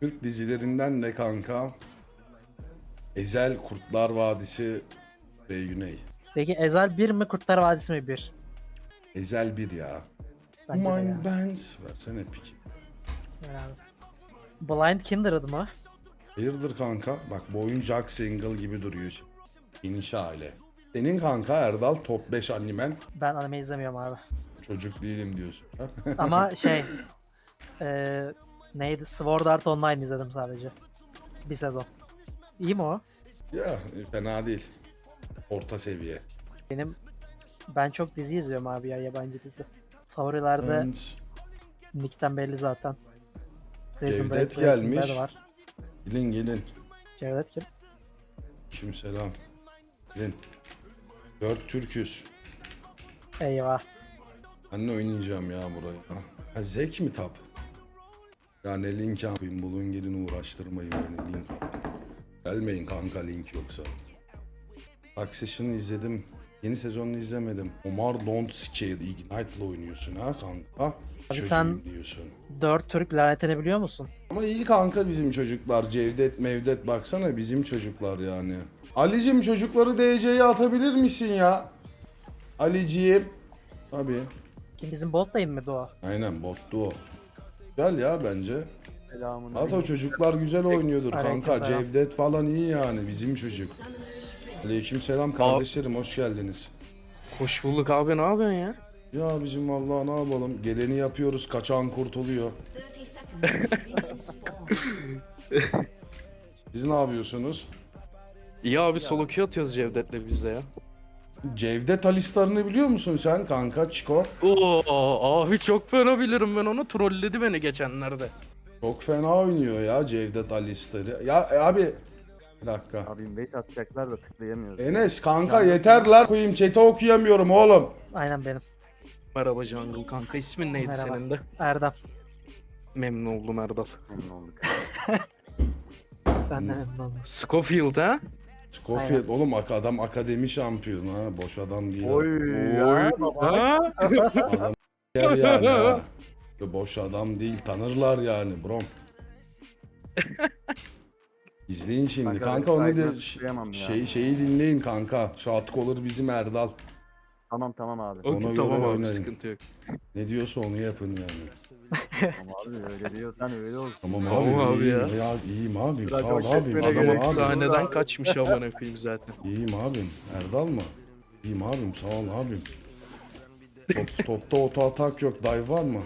Türk dizilerinden de kanka Ezel Kurtlar Vadisi ve Güney. Peki Ezel 1 mi Kurtlar Vadisi mi 1? Ezel bir ya. Bence de ya. Bands. Versene pik. Yani. Blind Kindred mı? Hayırdır kanka? Bak bu oyun Jack Single gibi duruyor. İniş aile. Senin kanka Erdal top 5 animen. Ben anime izlemiyorum abi. Çocuk değilim diyorsun. Ama şey eee neydi? Sword Art Online izledim sadece. Bir sezon. İyi mi o? ya fena değil. Orta seviye. Benim ben çok dizi izliyorum abi ya yabancı dizi. Favorilerde Ben- Nick'ten belli zaten. Prison Cevdet Break, gelmiş. Var. Gelin gelin. Cevdet kim? Şimdi selam. Gelin. Dört Türküz. Eyvah. Ben de oynayacağım ya burayı. Ha, zek mi tap? Ya ne link yapayım bulun gelin uğraştırmayın beni link at. Gelmeyin kanka link yoksa. Succession'ı izledim. Yeni sezonunu izlemedim. Omar Don't Scale Ignite'la oynuyorsun ha kanka. Çocuğum sen- diyorsun. Dört Türk lanetini biliyor musun? Ama iyi kanka bizim çocuklar. Cevdet Mevdet baksana bizim çocuklar yani. Ali'cim çocukları DC'ye atabilir misin ya? Aliciğim. Tabii. Kim bizim bot lane mi o? Aynen bottu o. Güzel ya bence. Selamun Hatta çocuklar güzel oynuyordur kanka. Aleykümselam. Cevdet falan iyi yani bizim çocuk. Aleyküm selam kardeşlerim hoş geldiniz. Hoş bulduk abi ne yapıyorsun ya? Ya bizim vallahi ne yapalım geleni yapıyoruz kaçan kurtuluyor. Siz ne yapıyorsunuz? İyi abi solo queue atıyoruz Cevdet'le biz de ya. Cevdet Alistar'ını biliyor musun sen kanka Çiko? Oo abi çok fena bilirim ben onu trolledi beni geçenlerde. Çok fena oynuyor ya Cevdet Alistar'ı. Ya e, abi bir dakika. Abi invade atacaklar da tıklayamıyoruz. Enes kanka yeter lan koyayım chat'i okuyamıyorum oğlum. Aynen benim. Merhaba Jungle kanka ismin neydi Merhaba. senin de? Erdem. Memnun oldum Erdal. Memnun olduk. Ben de memnun oldum. Scofield ha? Scofield oğlum ak- adam akademi şampiyonu ha boş adam değil. Oy Oy. ya. Ha? Adam yer yani ha. Boş adam değil tanırlar yani brom. İzleyin şimdi Kanka, kanka onu saygı da ş- duyamam ya. şey şeyi dinleyin kanka. Şatık olur bizim Erdal. Tamam tamam abi. Ona Okey tamam abi oynayın. sıkıntı yok. Ne diyorsa onu yapın yani. Tamam abi öyle diyorsan öyle olsun. Tamam Tamam abi, abi iyiyim ya. ya. iyiyim abim sağ ol abim. kesmene Adam gerek yok. abi. hapishaneden abi. kaçmış amına koyayım zaten. İyiyim abim. Erdal mı? İyiyim abim sağ ol abim. Top, topta oto atak yok. Dive var mı?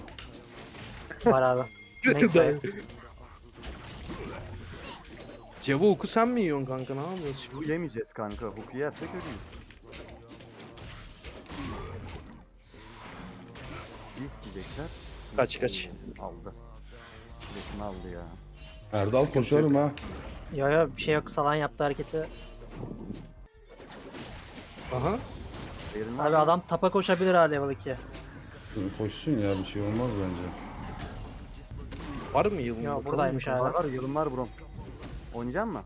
Var abi. Neyse. Cevo oku sen mi yiyorsun kanka ne yapıyorsun? Bu yemeyeceğiz kanka. Hook'u yersek ölüyüz. Bir isteyecekler. Kaç kaç. Aldı. Biletini aldı ya. Erdal Sıkıntı koşarım ha. Yo yo bir şey yok. Salan yaptığı hareketi. Aha. Değerini Abi adam tapa koşabilir ha level 2. Koşsun ya bir şey olmaz bence. Var mı yılın? Bakalım? buradaymış Var hala. var yılın var bro. Oynayacak mı?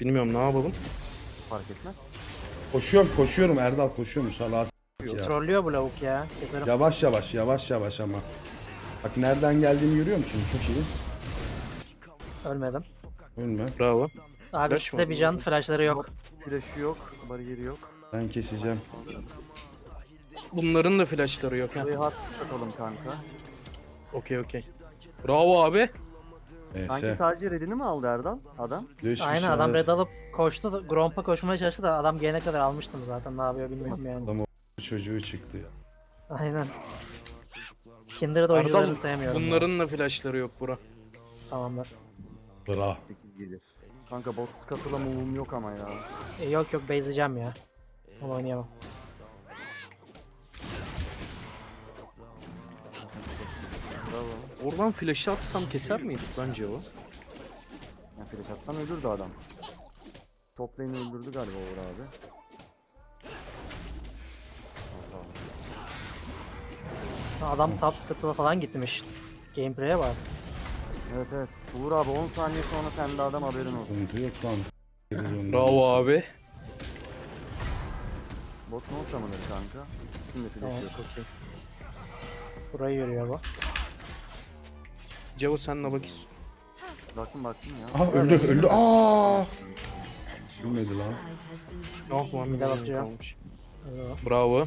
Bilmiyorum ne yapalım. Fark etmez. Koşuyorum koşuyorum Erdal koşuyorum salağa ya. Trollüyor bu lavuk ya. Keserim. Yavaş yavaş yavaş yavaş ama. Bak nereden geldiğimi görüyor musun? Çok iyi. Ölmedim. Ölme. Bravo. Abi Flash ikisi de bir can. Flashları yok. Flash'ı yok. Bariyeri yok. Ben keseceğim. Bunların da flashları yok ha. Burayı hard kanka. Okey okey. Bravo abi. Sanki Neyse. sadece redini mi aldı Erdal? Adam. Düşmüş, Aynen adam evet. red alıp koştu. Gromp'a koşmaya çalıştı da adam gelene kadar almıştım zaten. Ne yapıyor bilmiyorum yani. Adam çocuğu çıktı ya. Aynen. Kindred oyuncularını sevmiyorum. bunların ya. da flashları yok bura. Tamamdır. Bra. 8 gelir. Kanka bot katıla move'um yok ama ya. E, yok yok base'leyeceğim ya. Onu oynayamam. Bravo. Oradan flash'ı atsam keser miydik lan Cevo? Ya flash atsan ölürdü adam. Top lane'i öldürdü galiba Uğur abi. Adam top scuttle'a falan gitmiş. Gameplay'e bak. Evet evet. Uğur abi 10 saniye sonra sende adam haberin olsun. Sıkıntı yok lan. Bravo abi. Bot ne olsa mıdır kanka? Şimdi flash yok. Burayı yürüyor bu. Cevo senle bak is- Baktım baktım ya. Aha öldü öldü. Aa! Ölmedi lan. Oh lan Bir de kalmış. Ee, Bravo.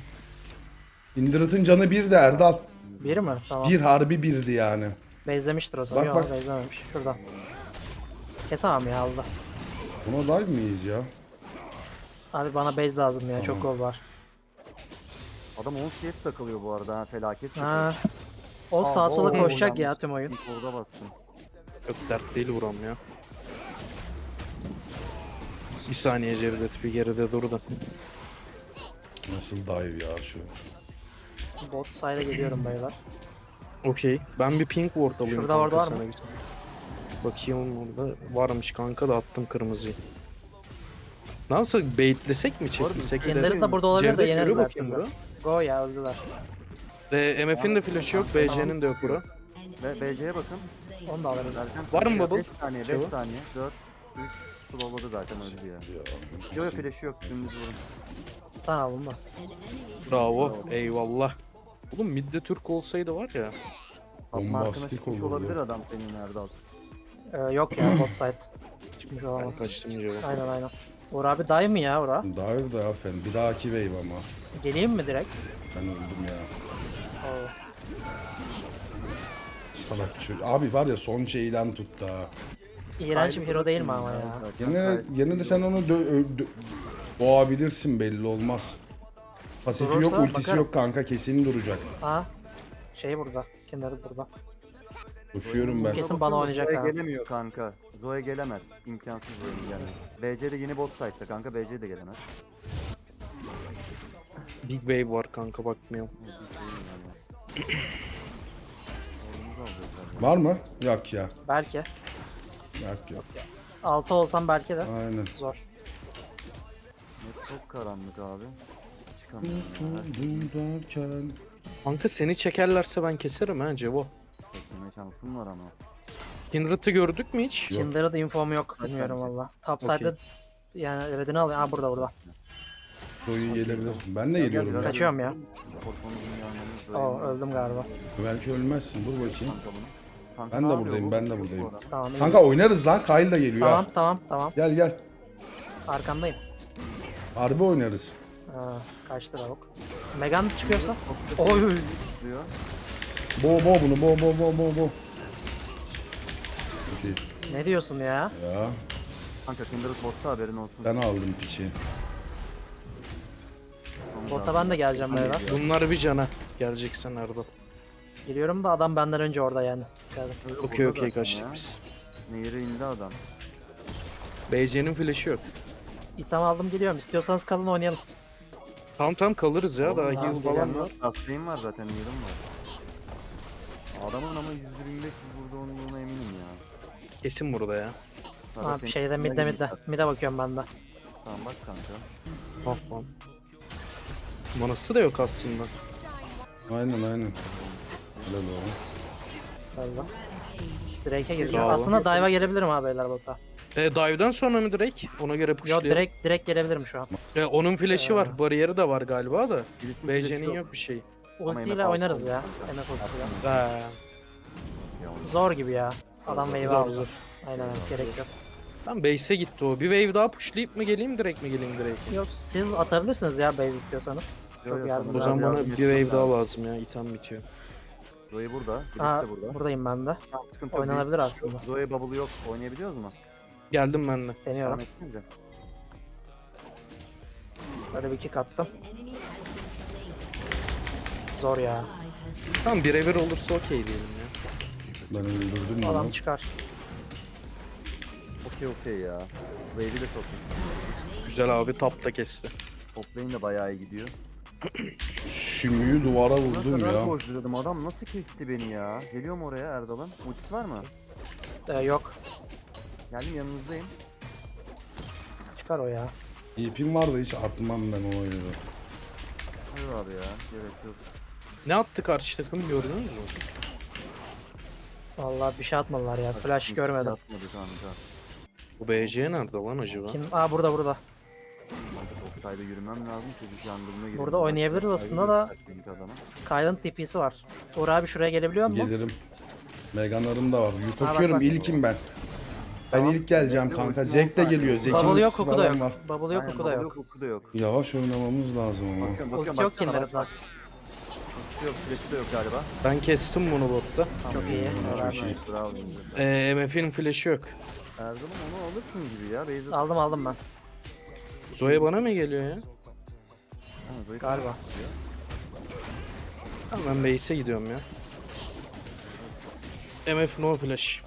İndirat'ın canı bir de Erdal. Bir mi? Tamam. Bir harbi birdi yani. Bezlemiştir o zaman. Bak, Yok bak. bezlememiş. Şuradan. Kesemem ya Allah. Buna dive miyiz ya? Abi bana base lazım ya. Çok gol var. Adam 10 CS takılıyor bu arada ha felaket. Ha. O Aa, sağa sola oo, koşacak ya yanlış. tüm oyun. İlk orada bastım. Yok dert değil vuram ya. Bir saniye Cevdet bir geride dur da. Nasıl dive ya şu? Bot side'e geliyorum beyler. Okey. Ben bir pink ward alayım. Şurada ward var mı? Bakayım orada varmış kanka da attım kırmızıyı. Nasıl baitlesek mi çekilsek? Kendileri de burada olabilir de yeneriz her türlü. Go ya öldüler. Ve MF'in de flash'ı yok, BC'nin de yok bura. Ve BC'ye bakın. Onu da alırız. Erken Var mı bubble? saniye 5 Cevap? saniye 4 3 slowladı zaten öldü ya. Ya. Yo yo flash'ı yok dümdüz vurun. Bunu da. Bravo, eyvallah. Oğlum midde Türk olsaydı var ya. Çıkmış olur olabilir adam senin Erdal. Ee, yok ya bot side. Çıkmış Ben olamaz. kaçtım cevap. Aynen aynen. Uğur abi dive mi ya Uğur? Dive da aferin. Bir dahaki wave ama. Geleyim mi direkt? Ben öldüm ya. Oo. Salak çocuk. Abi var ya son şeyden tuttu ha. İğrenç bir hero değil mi ama ya? Yine, yine de sen onu dö- ö- dö- boğabilirsin belli olmaz. Pasifi yok, Durursa ultisi bakarım. yok kanka kesin duracak. Aa. Şey burada. Kenarı burada. Koşuyorum ben. Kesin bana oynayacak Zoe ha. gelemiyor kanka. Zoe gelemez. İmkansız Zoe'nin gelmesi. BC de yeni bot site'da kanka. BC de gelemez. Big wave var kanka bakmıyorum. Var mı? Yok ya. Belki. Yok yok. 6 olsam belki de. Aynen. Zor. Çok karanlık abi. Çıkamıyorum ya. Derken. Kanka seni çekerlerse ben keserim ha Cevo. çekme şansım var ama. Kindred'ı gördük mü hiç? Yok. Da infom yok. Bilmiyorum valla. Top Okey. side'de yani redini alıyor. Aa burada burada. Soyu gelebilir. Ben de geliyorum ya. Kaçıyorum ya. Da Oo öldüm galiba. Belki ölmezsin. Dur bakayım. Kanka bunu. Kanka Ben ne de yapıyor buradayım, bu? ben de Yok bu buradayım. adam. Tamam. iyi. Kanka oynarız lan. Kyle da geliyor Tamam ha. tamam tamam. Gel gel. Arkandayım. Harbi oynarız. Aa, kaçtı lavuk. Megan çıkıyorsa. Oy. diyor. Bo bo bunu bo bo bo bo bo. Okey. Ne diyorsun ya? Ya Kanka Kindred botta haberin olsun. ben aldım piçi. Bota ben de geleceğim beyler. Bunlar bir cana. Geleceksen Erdal. Geliyorum da adam benden önce orada yani. Okey okey kaçtık biz. Nehire indi adam. BC'nin flash'ı yok. İtam aldım geliyorum. İstiyorsanız kalın oynayalım. Tamam tamam kalırız ya daha Oğlum, heal abi, falan var. Hastayım var zaten Nehir'im var. Adamın ama 125 burada olduğuna eminim ya. Kesin burada ya. Sana Abi senin şeyde midde midde. Midde bakıyorum ben de. Tamam bak kanka. Ah lan. Manası da yok aslında. Aynen aynen. Helal oğlum. Galiba. Drake'e. Bravo. Aslında dive'a gelebilirim abi beyler bota. E, dive'dan sonra mı Drake? Ona göre Yo pushlayalım. direkt direkt gelebilirim şu an. E, onun flash'ı Ee. var. Bariyeri de var galiba da. Birisinin BC'nin yok bir şey. Ultiyle MF oynarız ya. MF ultiyle. He. Zor gibi ya. Adam wave Zor aldı. zor. Aynen gerek yok. Tam base'e gitti o. Bir wave daha pushlayıp mı geleyim direkt mi geleyim direkt? Yok siz atabilirsiniz ya base istiyorsanız. Yo, Çok yo, yardım- O zaman bana bir wave daha lazım. lazım ya. İtem bitiyor. Zoe burada. Aa de burada. buradayım ben de. Tamam, sıkıntı yok. Oynanabilir Birisi- aslında. Zoe bubble yok. Oynayabiliyoruz mu? Geldim ben de. Deniyorum. Devam etsenize. Böyle bir kick attım. Zor ya. Tamam birebir olursa okey diyelim ya. Ben öldürdüm Adam bunu. çıkar. Okey okey ya. Wave'i de çok iyi. Güzel abi top da kesti. Top lane de bayağı iyi gidiyor. Şümüyü duvara vurdum ya. koşturdum. Adam nasıl kesti beni ya? Geliyor mu oraya Erdal'ın? Ultisi var mı? Ee, yok. Geldim yanınızdayım. Çıkar o ya. İpim var da hiç atmam ben o oyunu. Hayır abi ya. Gerek yok. Ne attı karşı takım gördünüz mü? Vallahi bir şey atmadılar ya. Flash görmedim. Atmadı kanka. Bu BC nerede lan acaba? Kim? Aa burada burada. Offside'e yürümem lazım çocuk yandığına giriyor. Burada oynayabiliriz aslında da- Kyle'ın TP'si var. Uğur abi şuraya gelebiliyor mu? Gelirim. Meganlarım da var. Koşuyorum ilkim ben. Ben ilk geleceğim Bekle, kanka. ultim Zek de geliyor. Zek'in Bubble yok, ultisi huku da falan yok. var. Bubble yok, huku da yok. Da yok. Yavaş oynamamız lazım ama. Bakıyorum Ulti yok baksana. Ulti yok flash'ı da yok galiba. Ben kestim bunu botta. Çok iyi. Çok iyi. Bravo. Ee, MF'in flash'ı yok. Erdal'ım onu alırsın gibi ya. Beyza Aldım aldım ben. Zoe bana mı geliyor ya? Galiba. Tamam ben base'e gidiyorum ya. MF no flash.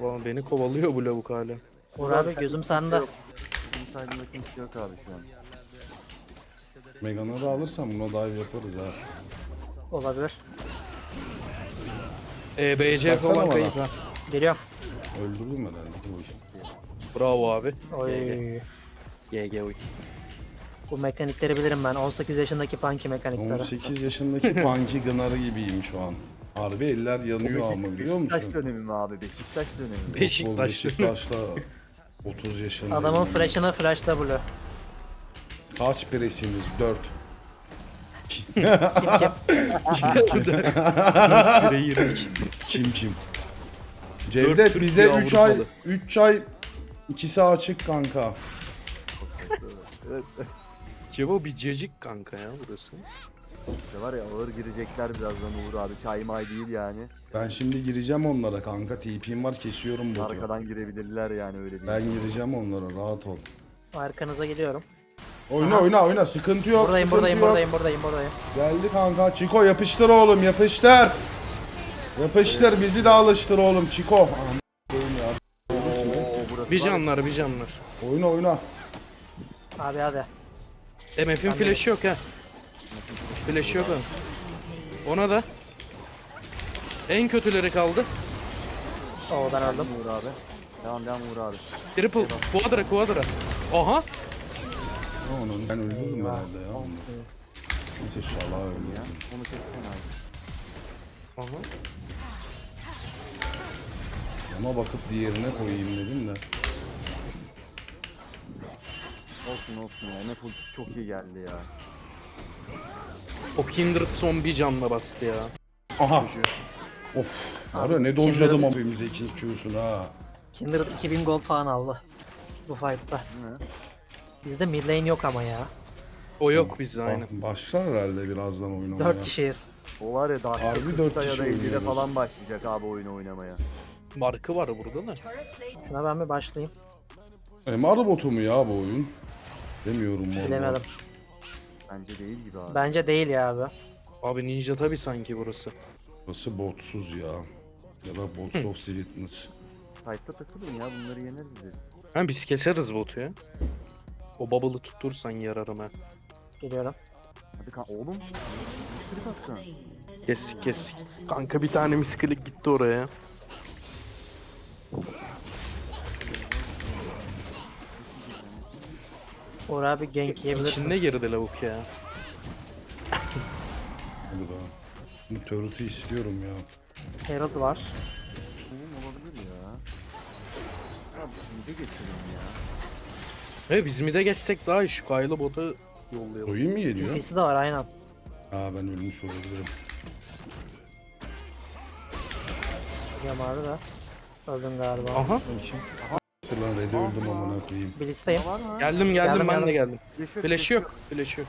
Ulan beni kovalıyor bu lavuk hala. Uğur abi gözüm sende. Inside'ında kimse yok abi şu an. Megan'ı da alırsam buna dive yaparız ha. Olabilir. Ee, BC Baksana falan bana. kayıp ha. Geliyorum. Öldürdüm herhalde. Oy. Bravo abi. Oy. GG uy. Bu mekanikleri bilirim ben. 18 yaşındaki punky mekanikleri. 18 yaşındaki Punky Gunner'ı gibiyim şu an. Harbi eller yanıyor ama biliyor Beşiktaş musun? dönemi mi abi? Beşiktaş dönemi mi? Beşiktaş. Beşiktaş'ta 30 yaşında. Adamın flash'ına flash W. Kaç presiniz? 4. Bire yirmi. Çim çim. Cevdet Türk bize bir 3 ay Avrupalı. 3 ay ikisi açık kanka. Cevo bir cacık kanka ya burası. İşte var ya ağır girecekler birazdan Uğur abi. Çay may değil yani. Ben şimdi gireceğim onlara kanka. TP'm var kesiyorum botu. Arkadan girebilirler yani öyle değil. Ben gireceğim onlara rahat ol. Arkanıza geliyorum. Oyna oyna oyna sıkıntı yok. Buradayım sıkıntı buradayım yok. buradayım buradayım buradayım. Geldi kanka. Çiko yapıştır oğlum yapıştır. Yapıştır bizi de alıştır oğlum Çiko. Bir canlar bir canlar. Oyna oyna. Abi hadi. MF'in flash'ı yok ha. Flash'ı yok onun. Ona da. En kötüleri kaldı. Oo ben öldüm. Uğur abi. Devam devam Uğur abi. Triple. Quadra quadra. Aha. Onun ben öldürdüm herhalde ya. onu. Neyse şala öldü Ya. ya. Onu kessene abi. Aha. Ona bakıp diğerine koyayım dedim de. Olsun olsun ya. Ne ultisi çok iyi geldi ya. O Kindred son bir canla bastı ya. Aha. Of. Var ya ne dojladım ama bize ikinci Q'sunu ha. Kindred 2000 gold falan aldı. Bu fight'ta. Bizde mid lane yok ama ya. O yok bizde. Bak, Başlar herhalde birazdan oynamaya. 4 kişiyiz. O var ya daha Harbi dört 40'ta ya kişi da 50'de oynuyoruz. falan başlayacak abi oyunu oynamaya. Markı var burada da. Şuna ben bir başlayayım. MR botu mu ya bu oyun? Demiyorum valla. Bilemedim. Bence değil gibi abi. Bence değil ya abi. Abi Ninja tabi sanki burası. Burası botsuz ya. Ya da bots of sweetness. Fight'ta takılın ya bunları yeneriz biz. Ha biz keseriz botu ya. O bubble'ı tuttursan yararım ha. Geliyorum. Hadi kan oğlum. Sırık atsın. Kestik kestik. Kanka bir tane misklik gitti oraya. Uğur abi gank yiyebilirsin. İçinde girdi lavuk ya. Hadi be. Bu turret'ı istiyorum ya. Herald var. Oğlum olabilir ya. Ya ince geçelim ya. He biz mi de geçsek daha iyi şu kaylı botu yollayalım. Oyun mu geliyor? TP'si de var aynen. Aa ben ölmüş olabilirim. Abi da. Öldüm galiba. Aha Dur lan red'e öldüm amına koyayım. Blitz'teyim. Var mı? geldim geldim Geldim, ben de geldim. Flash yok. Flash yok.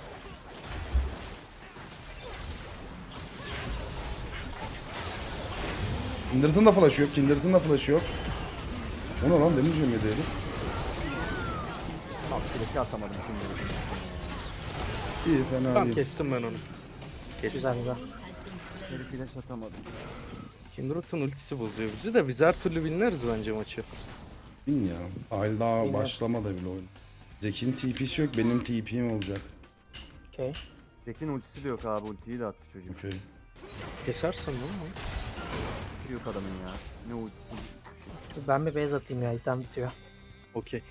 Kindred'ın da flash'ı yok. Kindred'ın da flash'ı yok. O ne lan demeyeceğim yedi herif. Tam flash'ı atamadım şimdi. İyi fena Tamam değil. kestim ben onu. Kestim. Güzel güzel. Herif flash atamadım. Kindred'ın ultisi bozuyor bizi de biz her türlü binleriz bence maçı. Bin ya. Hayır daha Bilmem. başlamadı bile oyun. Zeki'nin TP'si yok. Benim TP'm olacak. Okey. Tekin ultisi de yok abi ultiyi de attı çocuk. Okey. Kesersin değil mi? Ultisi yok adamın ya. Ne ultisi? Dur Ben bir base atayım ya. item bitiyor. Okey.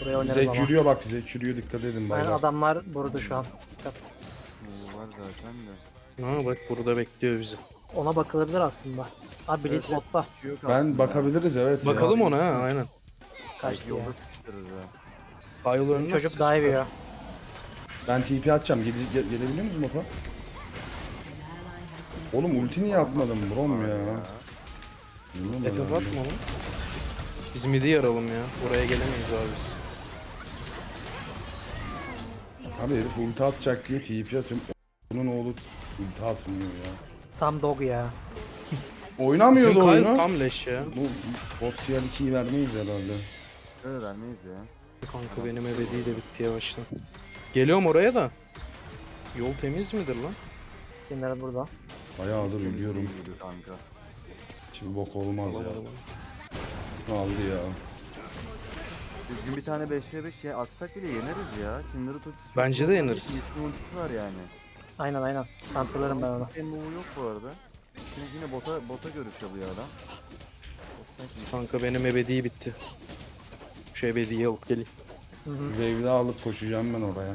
Buraya oynarız Zek ama. yürüyor bak Zek yürüyor dikkat edin Ben baylar. adamlar burada şu an. Dikkat. Oo, var zaten de. Ha bak burada bekliyor bizi. Ona bakılabilir aslında. Abi Blitz Evet. botta. Ultisi yok Ben bakabiliriz evet ya. Bakalım ona ha aynen. Kaçtı ya. Yolda sıkıştırırız ha. Kyle ölmez. Çocuk sıçtı. dive yiyor. Ben TP atacağım. Gele, ge- gelebiliyor musun Mopa? Oğlum ulti niye atmadın brom ya? Bilmiyorum Efe herhalde. bakma oğlum. Biz midi yaralım ya. Buraya gelemeyiz abi biz. Abi herif ulti atacak diye TP atıyorum. Bunun oğlu ulti atmıyor ya. Tam dog ya. Oynamıyor Bizim Kyle oyunu. tam leş ya. Bu bot tier 2'yi vermeyiz herhalde. Öyle vermeyiz ya. Kanka benim ebedi de bitti yavaştan. Geliyorum oraya da. Yol temiz midir lan? Kimler burada? Bayağıdır ölüyorum. Yürü kanka. Şimdi bok olmaz ya. Aldı ya. Düzgün bir tane 5v5 şey atsak bile yeneriz ya. Ultisi çok Bence de yeneriz. Yetkin ultisi var yani. Aynen aynen. Kantırlarım ben. Benim move'u yok bu arada. Şimdi yine bota, bota görüş alıyor adam. Kanka benim ebedi bitti. Şu ebediyi alıp geleyim. Hı hı. Wave'de alıp koşacağım ben oraya.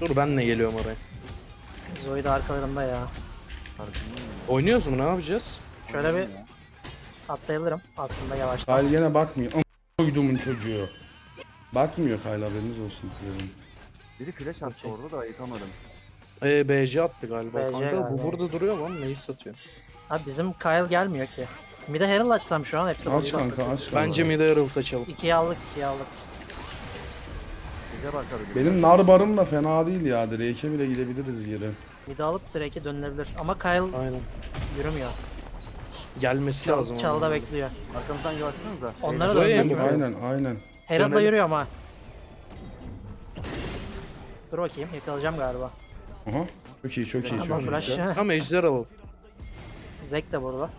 Dur ben de geliyorum oraya. Zoe de arkalarında ya. Oynuyoruz mu ne yapacağız? Şöyle bir Ya. atlayabilirim aslında yavaştan. Kyle gene bakmıyor. Am- Koydumun çocuğu. Bakmıyor Kyle haberiniz olsun. diyorum. Biri flash attı orada da ayıkamadım. Ee, BC attı galiba. BC Kanka galiba. bu burada duruyor lan neyi satıyor? Abi bizim Kyle gelmiyor ki. Bir de Herald açsam şu an hepsi Aç burada. kanka aç kanka. Bence mid'e Herald açalım. İkiye aldık, ikiye aldık. Bize bakabilir. Benim nar barım da fena değil ya. Drake'e bile gidebiliriz geri. Bir de alıp direkt'e dönülebilir. Ama Kyle Aynen. yürümüyor. Gelmesi Çal, lazım. çalıda ama. bekliyor. Arkamızdan baksanıza. Onlara Zoe dönsek mi? mi? Aynen aynen. Herald'la Dönelim. yürüyor ama. Dur bakayım yakalayacağım galiba. Aha. Çok iyi çok iyi Ama çok iyi. flash Tamam ejder alalım. Zek de burada.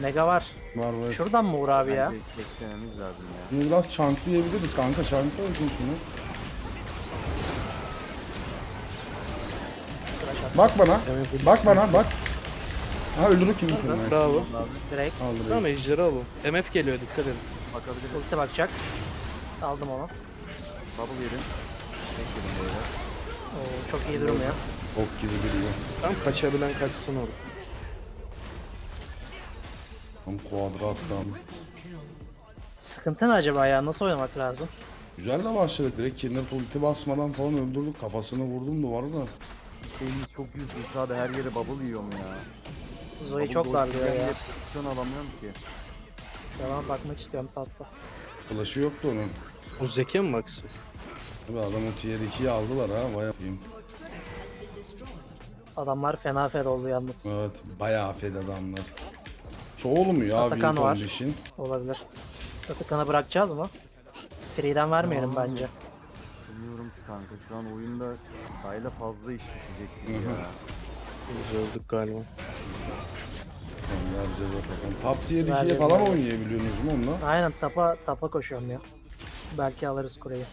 Mega var. Var var. Şuradan mı Uğur abi ya? Beklememiz lazım ya. Bunu biraz çanklayabiliriz kanka. Çankla bakayım şunu. Bak bana. Bak bana bak. Ha öldürür kimi kim Bravo. Direkt Aldı Tamam beni. ejderi alalım. MF geliyor dikkat edin. Bakabiliriz. ulti bakacak. Aldım onu. Bubble yedim. Bekledim böyle. Oo, çok iyi durmuyor. Ok gibi duruyor. Tam kaçabilen kaçsın orada. Tam kuadrattan. Sıkıntı ne acaba ya? Nasıl oynamak lazım? Güzel de başladık. Direkt kendine ulti basmadan falan öldürdük. Kafasını vurdum duvara da. Şeyimiz çok yüzlü abi her yere bubble yiyorum ya. Zoe Bubble çok darlıyor ya. bir Pozisyon alamıyorum ki. Devam bakmak istiyorum tatlı. Flash'ı yoktu onun. O Zeke mi baksın? Tabii adam o tier 2'yi aldılar ha. Vay yapayım. Adamlar fena fed oldu yalnız. Evet. Bayağı fed adamlar. Çoğul mu ya Atakan var. condition? Olabilir. Atakan'ı bırakacağız mı? Free'den vermeyelim bence. Bilmiyorum ki kanka şu an oyunda Kayla fazla iş düşecek gibi ya. Biz öldük galiba. Tamam vereceğiz Atakan. Top tier 2'ye Vereceğiz, falan vereceğiz. oynayabiliyorsunuz mu onunla? Aynen tapa tapa koşuyorum ya. Belki alırız kureyi.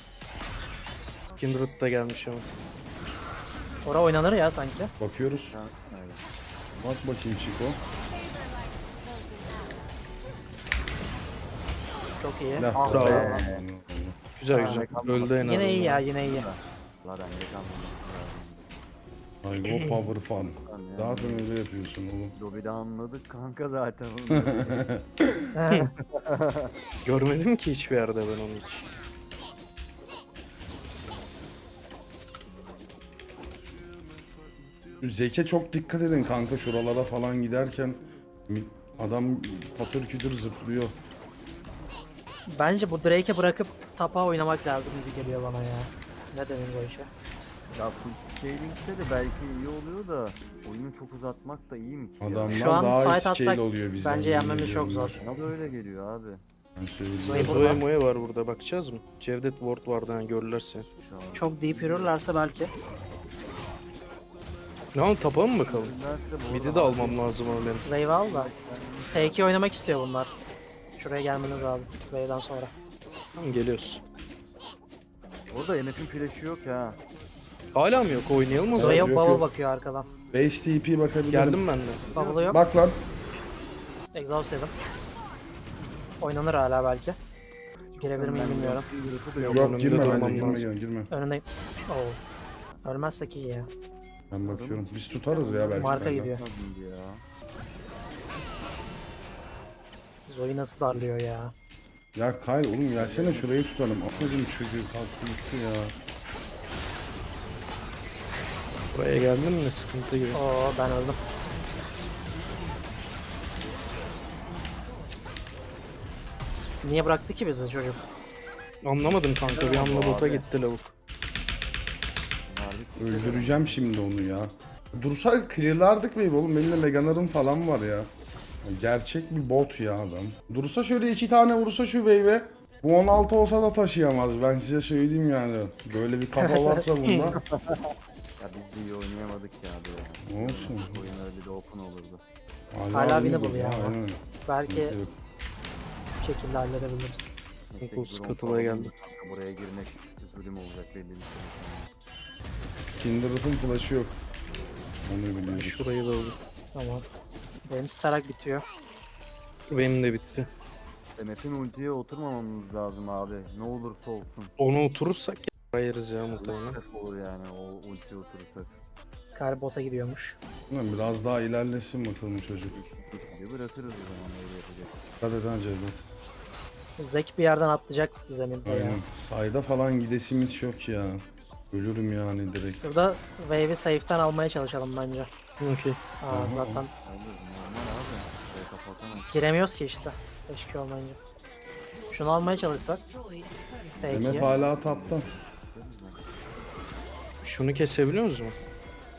Kindred da gelmiş ama. Ora oynanır ya sanki. Bakıyoruz. Ha. Bak bakayım Chico. Çok iyi. Lah, Ah bravo. be. Güzel Ha, güzel. kalmadı. Öldü en azından. Yine iyi ya yine iyi. La ben. Ay go power fun. Zaten öyle yapıyorsun oğlum. Lobide anladık kanka zaten. Görmedim ki hiçbir yerde ben onu hiç. Zeke çok dikkat edin kanka şuralara falan giderken adam patır kütür zıplıyor. Bence bu Drake'e bırakıp tapa oynamak lazım gibi geliyor bana ya. Ne denir bu işe? ya full scaling'de de belki iyi oluyor da oyunu çok uzatmak da iyi mi ki? Adamlar Şu an daha fight scale atsak oluyor bizden. bence yenmemiz çok zor. Bana da öyle geliyor abi. Ben söyleyeyim. Zoe. Moe var burada bakacağız mı? Cevdet Ward vardı hani görürlerse. Çok deep yürürlerse belki. Ne yapalım tapa mı bakalım? Midi de almam lazım ama benim. Wave al da. T2 oynamak istiyor bunlar. Şuraya gelmeniz lazım. Wave'den sonra. Tamam geliyoruz. Orada MF'in flash'ı yok ha. Hala mı yok oynayalım o zaman? Zoe yok, bubble yok. bakıyor arkadan. Base TP bakabilirim. Geldim ben de. Bubble'ı yok. Bak lan. Exhaust yedim. Oynanır hala belki. Girebilir miyim bilmiyorum. Yok. Yok girme bence girme girme. Önündeyim. Oo. Ölmezsek iyi ya. Ben bakıyorum. Biz tutarız ya belki. Marka gidiyor. Lazımdı ya. Zoe nasıl darlıyor ya. Ya Kyle oğlum gelsene şurayı tutalım. Aferin çocuğu kalktı gitti ya. Buraya geldim mi sıkıntı gibi. Oo ben öldüm. Niye bıraktı ki bizi çocuk? Anlamadım kanka bir anda bota gitti lavuk. Öldüreceğim şimdi onu ya. Dursa clearlardık wave oğlum. Elinde Meganar'ın falan var ya. Gerçek bir bot ya adam. Dursa şöyle iki tane vursa şu wave'e. Bu 16 olsa da taşıyamaz. Ben size söyleyeyim yani. Böyle bir kafa varsa bunda. Ya biz de iyi oynayamadık ya ya. Olsun. Oyun öyle de open olurdu. Hala winnable ya. aynen. Belki Yok. bir şekilde halledebiliriz. Bu falan geldi. Buraya girmek zulüm olacak belli bir sonra. Kindred'ın flash'ı yok. Onu biliyoruz. Şurayı da aldım. Tamam. Benim starak bitiyor. Benim de bitti. MF'in ultiye oturmamamız lazım abi. Ne olursa olsun. Ona oturursak ya yeriz ya muhtemelen. Stres olur yani o ultiye oturursak. Kar bota gidiyormuş. Ulan Biraz daha ilerlesin bakalım çocuk. Ultiyi bırakırız o zaman öyle yapacak. Dikkat eden Cevdet. Zek bir yerden atlayacak zeminde ya. Aynen. Sayda falan gidesim hiç yok ya. Ölürüm yani direkt. Burada wave'i safe'ten almaya çalışalım bence. Okey. Aa, Aha. zaten Olur normal abi. Şey kapatamaz. giremiyoruz ki işte. Teşkil olmayınca. Şunu almaya çalışsak. MF hala tapta. Şunu kesebiliyor musun?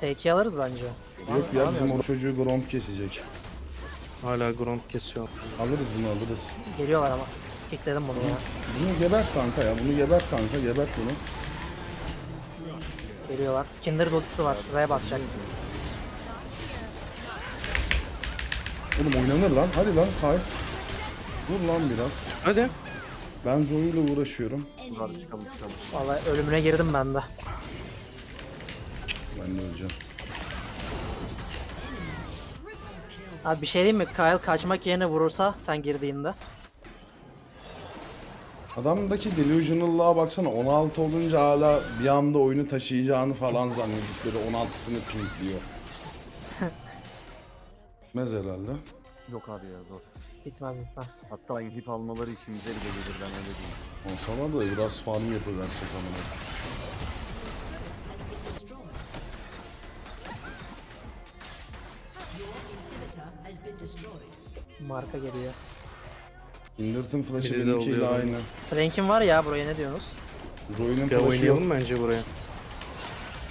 Peki alırız bence. Yok ya bizim o çocuğu Gromp kesecek. Hala ground kesiyor. Alırız bunu alırız. Geliyorlar ama. Kickledim bunu ya. Bunu gebert kanka ya. Bunu gebert kanka. Gebert bunu. Geliyorlar. Kindred ultisi var. R'ye basacak. Oğlum oynanır lan. Hadi lan kay. Dur lan biraz. Hadi. Ben Zoe'yle uğraşıyorum. Abi çıkalım çıkalım. Vallahi ölümüne girdim ben de. Ben de öleceğim. Abi bir şey diyeyim mi? Kyle kaçmak yerine vurursa sen girdiğinde. Adamdaki delusional'lığa baksana 16 olunca hala bir anda oyunu taşıyacağını falan zannedikleri 16'sını pinkliyor. Bitmez herhalde. Yok abi ya zor. Bitmez bitmez. Hatta inhip almaları işimize bile gelir ben öyle diyeyim. Olsa da biraz farm yapıversek ama. Marka geliyor. Indert'ın flash'ı Biri de benimkiyle oluyor aynı. Frank'in var ya buraya ne diyorsunuz? Ya flash'ı yok. oynayalım bence buraya.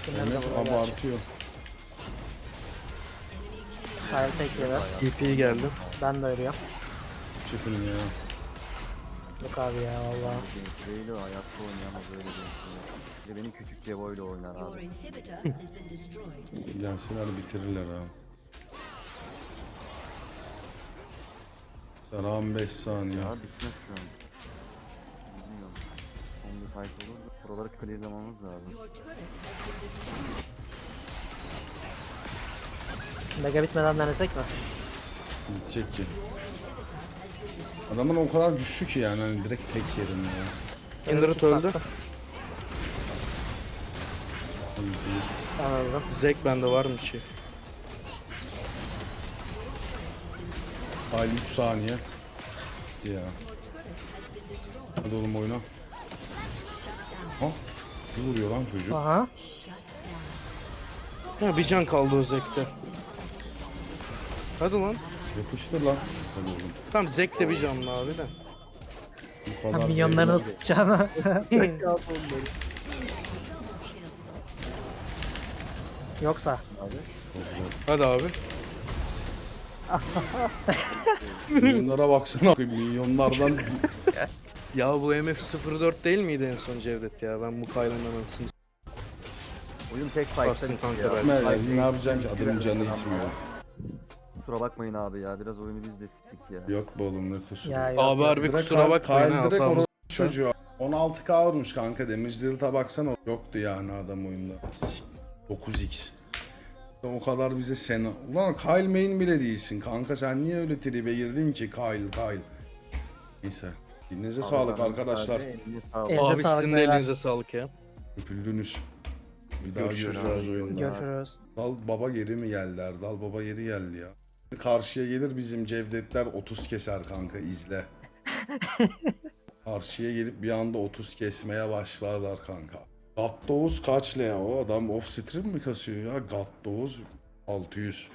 Gelecek. abartıyor. Kyle tek yedi. EP geldi. Ben de ölüyorum. Çıkın ya. Yok abi ya valla. Gençliğiyle hayatta oynayamaz öyle. Bir de beni küçük Cevo ile oynar abi. Gelseler bitirirler ha. Saran 5 saniye. Ya bitmez şu an. Bilmiyorum. Son bir fight olur da buraları clearlamamız lazım. Mega bitmeden denesek mi? Gidecek ki. Adamın o kadar güçlü ki yani hani direkt tek yerim ya. Kindred öldü. Ultiyi. Ben öldüm. Zek bende var mı Ay 3 saniye. Gitti ya. Hadi oğlum oyna. Ha? Ne vuruyor lan çocuk? Aha. Ya bir can kaldı o Zek'te. Hadi lan. Yapıştır lan. Hadi oğlum. Tamam Zek de bir canlı abi de. Bu kadar Minyonlarını değil. ısıtacağını. Yoksa. Hadi abi. Minyonlara baksana. Minyonlardan Ya bu MF04 değil miydi en son Cevdet ya? Ben bu Kyle'ın anasını s- Oyun tek fight'ta Baksın bitti kanka ya. belki. Ne, ne yapacaksın ki? Adamın canı adam itmiyor. var. Kusura bakmayın abi ya biraz oyunu biz de siktik ya. Yok be oğlum ne kusuru. Ya yok. Abi harbi Direkt kusura bakmayın ha direkt hatamız. orası çocuğu. 16k vurmuş kanka deal'ta baksana. Yoktu yani adam oyunda. Sik. 9x. O kadar bize sen... Ulan Kyle main bile değilsin kanka sen niye öyle tribe girdin ki Kyle Kyle. Neyse. Elinize sağlık Abi, arkadaşlar. Elinize Abi sağlık sizin de beyler. elinize sağlık ya. Öpüldünüz. Bir daha Görüşürüz görüşürüz oyunda. Görüşürüz. Dal baba geri mi geldiler? Dal baba geri geldi ya. Karşıya gelir bizim Cevdetler 30 keser kanka izle. Karşıya gelip bir anda 30 kesmeye başlarlar kanka. Gattoğuz kaç le ya o adam off mi kasıyor ya? Gattoğuz 600.